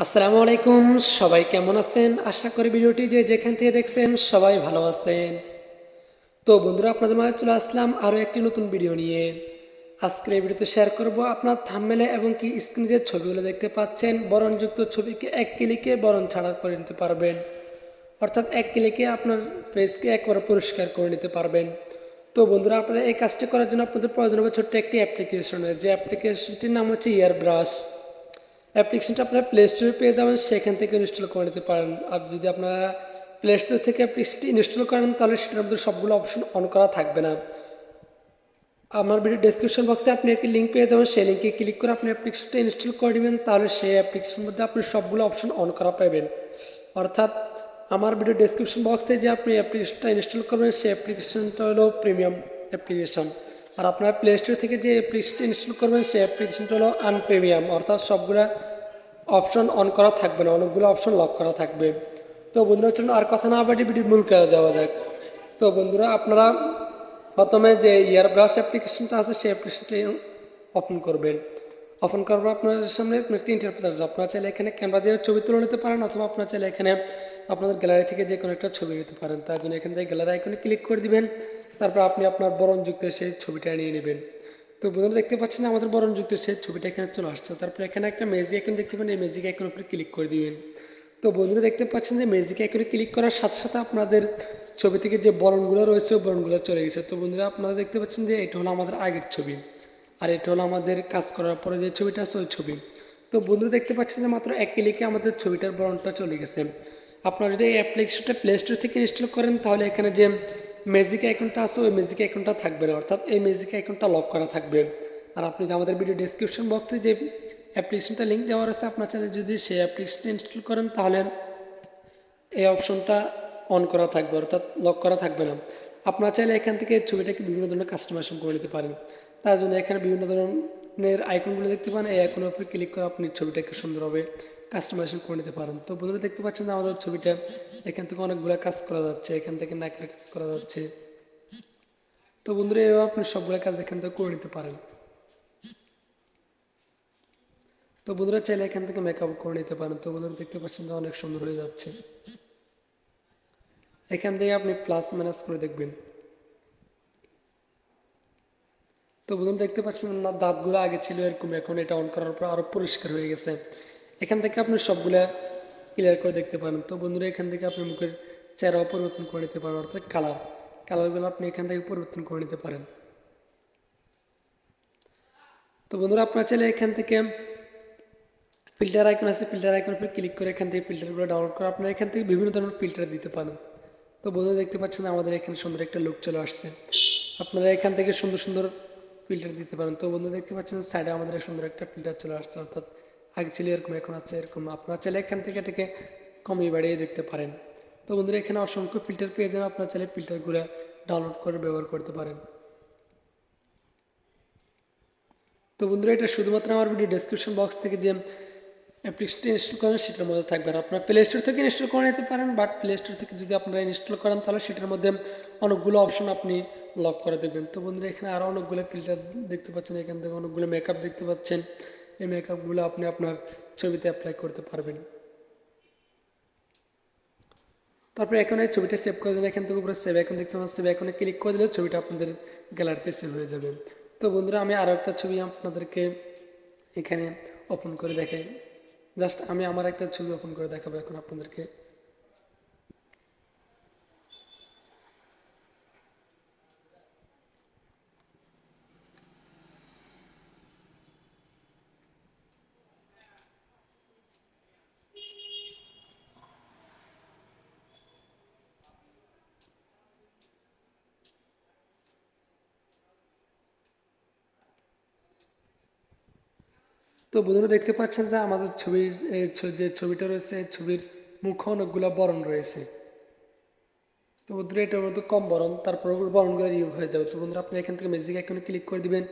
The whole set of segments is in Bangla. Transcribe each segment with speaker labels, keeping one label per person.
Speaker 1: আসসালামু আলাইকুম, সবাই কেমন আছেন? আশা করি ভিডিওটি যে যেখান থেকে দেখছেন সবাই ভালো আছেন। তো বন্ধুরা, আপনাদের মাঝে চলে আসলাম আরও একটি নতুন ভিডিও নিয়ে। আজকের এই ভিডিওতে শেয়ার করব আপনার থামমেলে এবং কি স্ক্রিনে ছবিগুলো দেখতে পাচ্ছেন, বরণযুক্ত ছবিকে এক ক্লিকে বরণ ছাড়া করে নিতে পারবেন। অর্থাৎ এক ক্লিকে আপনার ফেসকে একবার পরিষ্কার করে নিতে পারবেন। তো বন্ধুরা, আপনারা এই কাজটি করার জন্য আপনাদের প্রয়োজন হবে ছোট্ট একটি অ্যাপ্লিকেশনের যে অ্যাপ্লিকেশনটির নাম হচ্ছে ইয়ার ব্রাশ অ্যাপ্লিকেশনটা আপনারা প্লে স্টোরে পেয়ে যাবেন, সেখান থেকে ইনস্টল করে নিতে পারেন। আর যদি আপনারা প্লে স্টোর থেকে অ্যাপ্লিকেশনটি ইনস্টল করেন, তাহলে সেটার মধ্যে সবগুলো অপশন অন করা থাকবে না। আমার ভিডিও ডেসক্রিপশন বক্সে আপনি একটি লিঙ্ক পেয়ে যাবেন, সেই লিঙ্কে ক্লিক করে আপনি অ্যাপ্লিকেশনটা ইনস্টল করে নেবেন, তাহলে সেই অ্যাপ্লিকেশনের মধ্যে আপনি সবগুলো অপশন অন করা পাবেন। অর্থাৎ আমার ভিডিও ডেসক্রিপশন বক্সে যে আপনি অ্যাপ্লিকেশনটা ইনস্টল করবেন, সেই অ্যাপ্লিকেশনটা হলো প্রিমিয়াম অ্যাপ্লিকেশন আর আপনার প্লে স্টোর থেকে যে অ্যাপ্লিকেশনটা ইনস্টল করবেন, সেই অ্যাপ্লিকেশনটা হলো আনপ্রিমিয়াম অর্থাৎ সবগুলো অপশন অন করা থাকবে না, অনেকগুলো অপশন লক করা থাকবে। তো বন্ধুরা, চলুন আর কথা না বাড়ি ভিডিও মূল কাজে যাওয়া যাক। তো বন্ধুরা, আপনারা প্রথমে যে ইয়ার ব্রাশ অ্যাপ্লিকেশনটা আছে, সেই অ্যাপ্লিকেশনটা ওপেন করবেন। ওপেন করার পর আপনার সামনে একটি ইন্টারপ্রেট আসবে। আপনারা চাইলে এখানে ক্যামেরা দিয়ে ছবি তুলে নিতে পারেন অথবা আপনারা চাইলে এখানে আপনাদের গ্যালারি থেকে যে কোনো একটা ছবি নিতে পারেন। তার জন্য এখান থেকে গ্যালারি আইকনে ক্লিক করে দিবেন, তারপর আপনি আপনার বরণযুক্ত সেই ছবিটা নিয়ে নেবেন। তো বন্ধুরা, দেখতে পাচ্ছেন আমাদের বরণযুক্ত সেই ছবিটা এখানে চলে আসছে। তারপর এখানে একটা মেজিক আইকন দেখতে পাবেন এই মেজিক আইকনের উপরে ক্লিক করে দিবেন। তো বন্ধুরা, দেখতে পাচ্ছেন যে মেজিক আইকনে ক্লিক করার সাথে সাথে আপনাদের ছবি থেকে যে বরণগুলো রয়েছে বরণগুলো চলে গেছে। তো বন্ধুরা, আপনারা দেখতে পাচ্ছেন যে এটা হলো আমাদের আগের ছবি। আর এটা হলো আমাদের কাজ করার পরে যে ছবিটা আছে ওই ছবি। তো বন্ধু দেখতে পাচ্ছেন যে মাত্র এক ক্লিকে আমাদের ছবিটার বরণটা চলে গেছে। আপনারা যদি এই অ্যাপ্লিকেশনটা প্লে স্টোর থেকে ইনস্টল করেন, তাহলে এখানে যে ম্যাজিক আইকনটা আছে, ওই ম্যাজিক আইকনটা থাকবে না। অর্থাৎ এই ম্যাজিক আইকনটা লক করা থাকবে। আর আপনি যে আমাদের ভিডিও ডেসক্রিপশন বক্সে যে অ্যাপ্লিকেশনটা লিঙ্ক দেওয়া আছে আপনার চাইলে যদি সেই অ্যাপ্লিকেশনটা ইনস্টল করেন, তাহলে এই অপশনটা অন করা থাকবে, অর্থাৎ লক করা থাকবে না। আপনার চাইলে এখান থেকে ছবিটাকে বিভিন্ন ধরনের কাস্টমাইজেশন করে নিতে পারেন। তার জন্য এখানে বিভিন্ন ধরনের আইকনগুলো দেখতে পান। এই আইকনের উপরে ক্লিক করে আপনি ছবিটাকে সুন্দরভাবে কাস্টমাইজেশন করে নিতে পারেন। তো বন্ধুরা দেখতে পাচ্ছেন যে আমাদের ছবিটা এখান থেকে অনেকগুলো কাজ করা যাচ্ছে, এখান থেকে নাকের কাজ করা যাচ্ছে। তো বন্ধুরা এভাবে আপনি সবগুলো কাজ এখান থেকে করে নিতে পারেন। তো বন্ধুরা চাইলে এখান থেকে মেকআপ করে নিতে পারেন। তো বন্ধুরা দেখতে পাচ্ছেন যে অনেক সুন্দর হয়ে যাচ্ছে। এখান থেকে আপনি প্লাস মাইনাস করে দেখবেন। তো বন্ধুরা দেখতে পাচ্ছেন না, দাঁতগুলো আগে ছিল এরকম, এখন এটা অন করার পর আরও পরিষ্কার হয়ে গেছে। এখান থেকে আপনি সবগুলা ক্লিয়ার করে দেখতে পারেন। তো বন্ধুরা এখান থেকে আপনি মুখের চেহারাও পরিবর্তন করে নিতে পারেন, অর্থাৎ কালার কালারগুলো আপনি এখান থেকে পরিবর্তন করে নিতে পারেন। তো বন্ধুরা আপনার চাইলে এখান থেকে ফিল্টার আইকন আছে ফিল্টার আইকন উপরে ক্লিক করে এখান থেকে ফিল্টারগুলো ডাউনলোড করে আপনারা এখান থেকে বিভিন্ন ধরনের ফিল্টার দিতে পারেন। তো বন্ধুরা দেখতে পাচ্ছেন আমাদের এখানে সুন্দর একটা লুক চলে আসছে। আপনারা এখান থেকে সুন্দর সুন্দর ফিল্টার দিতে পারেন। তো বন্ধু দেখতে পাচ্ছেন সাইডে আমাদের সুন্দর একটা ফিল্টার চলে আসছে, অর্থাৎ আগে ছিল এরকম, এখন আছে এরকম। আপনারা চাইলে এখান থেকে এটাকে কমিয়ে বাড়িয়ে দেখতে পারেন। তো বন্ধুরা এখানে অসংখ্য ফিল্টার পেয়ে যাবেন, আপনারা চাইলে ফিল্টারগুলো ডাউনলোড করে ব্যবহার করতে পারেন। তো বন্ধুরা এটা শুধুমাত্র আমার ভিডিও ডেসক্রিপশন বক্স থেকে যে অ্যাপ্লিকেশনটা ইনস্টল করেন, সেটার মধ্যে থাকবেন। আপনার প্লে স্টোর থেকে ইনস্টল করে নিতে পারেন বাট প্লে স্টোর থেকে যদি আপনারা ইনস্টল করেন, তাহলে সেটার মধ্যে অনেকগুলো অপশন আপনি লক করে দেবেন। তো বন্ধুরা, এখানে আরও অনেকগুলো ফিল্টার দেখতে পাচ্ছেন। এখান থেকে অনেকগুলো মেকআপ দেখতে পাচ্ছেন। এই মেকআপগুলো আপনি আপনার ছবিতে অ্যাপ্লাই করতে পারবেন। তারপরে এখন এই ছবিটা সেভ করে দিলে, এখান থেকে উপরে সেভ এখন দেখতে পাচ্ছেন। সেভ এখনে ক্লিক করে দিলে ছবিটা আপনাদের গ্যালারিতে সেভ হয়ে যাবে। তো বন্ধুরা, আমি আরও একটা ছবি আপনাদেরকে এখানে ওপেন করে দেখাই। জাস্ট আমি আমার একটা ছবি ওপেন করে দেখাবো এখন আপনাদেরকে। তো বন্ধুরা দেখতে পাচ্ছেন যে আমাদের ছবির যে ছবিটা রয়েছে, ছবির মুখে অনেকগুলো বরণ রয়েছে। তো বন্ধুরা এটার মধ্যে কম বরণ, তারপর বরণগুলো রিমুভ হয়ে যাবে। তো বন্ধুরা আপনি এখান থেকে ম্যাজিক আইকনে ক্লিক করে দিবেন।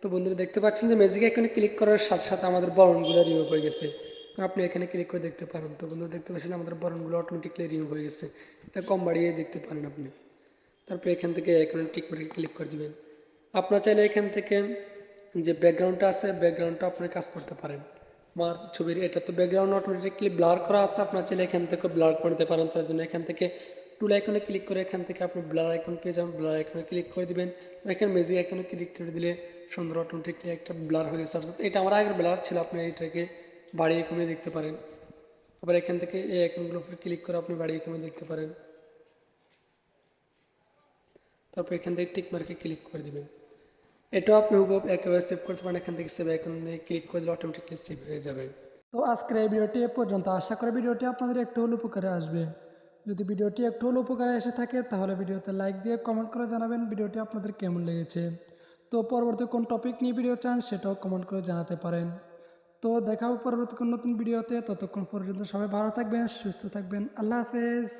Speaker 1: তো বন্ধুরা দেখতে পাচ্ছেন যে ম্যাজিক আইকনে ক্লিক করার সাথে সাথে আমাদের বরণগুলো রিমুভ হয়ে গেছে। আপনি এখানে ক্লিক করে দেখতে পারেন। তো বন্ধুরা দেখতে পাচ্ছেন আমাদের বরণগুলো অটোমেটিকলি রিমুভ হয়ে গেছে। এটা কম বাড়িয়ে দেখতে পারেন আপনি। তারপর এখান থেকে এখানে টিক মার্কে ক্লিক করে দিবেন। আপনার চাইলে এখান থেকে যে ব্যাকগ্রাউন্ডটা আছে ব্যাকগ্রাউন্ডটা আপনি কাজ করতে পারেন। আমার ছবির, এটা তো ব্যাকগ্রাউন্ড অটোমেটিকলি ব্লার করা আছে, আপনার চাইলে এখান থেকে ব্লার করে নিতে পারেন। তার জন্য এখান থেকে টুল আইকনে ক্লিক করে এখান থেকে আপনি ব্লার আইকন পেয়ে যাবেন। ব্লার আইকনে ক্লিক করে দিবেন। এখানে মেজিক আইকনে ক্লিক করে দিলে সুন্দর অটোমেটিকলি একটা ব্লার হয়ে গেছে। অর্থাৎ এটা আমার আগের ব্লার ছিল, আপনি এটাকে বাড়িয়ে কমিয়ে দেখতে পারেন। আবার এখান থেকে এই আইকনগুলোর উপরে ক্লিক করে আপনি বাড়িয়ে কমিয়ে দেখতে পারেন। তারপর এখান থেকে টিক মার্কে ক্লিক করে দিবেন। এটাও আপনি হুবহু একেবারে সেভ করতে পারেন, এখান থেকে সেভ আইকনে ক্লিক করে দিলে অটোমেটিকলি সেভ হয়ে যাবে। তো আজকের এই ভিডিওটি এ পর্যন্ত। আশা করি ভিডিওটি আপনাদের একটু হলে উপকারে আসবে। যদি ভিডিওটি একটু হলে উপকারে এসে থাকে, তাহলে ভিডিওতে লাইক দিয়ে কমেন্ট করে জানাবেন ভিডিওটি আপনাদের কেমন লেগেছে। তো পরবর্তী কোন টপিক নিয়ে ভিডিও চান, সেটাও কমেন্ট করে জানাতে পারেন। তো দেখা হবে পরবর্তী কোন নতুন ভিডিওতে ততক্ষণ পর্যন্ত সবাই ভালো থাকবেন, সুস্থ থাকবেন। আল্লাহ হাফেজ।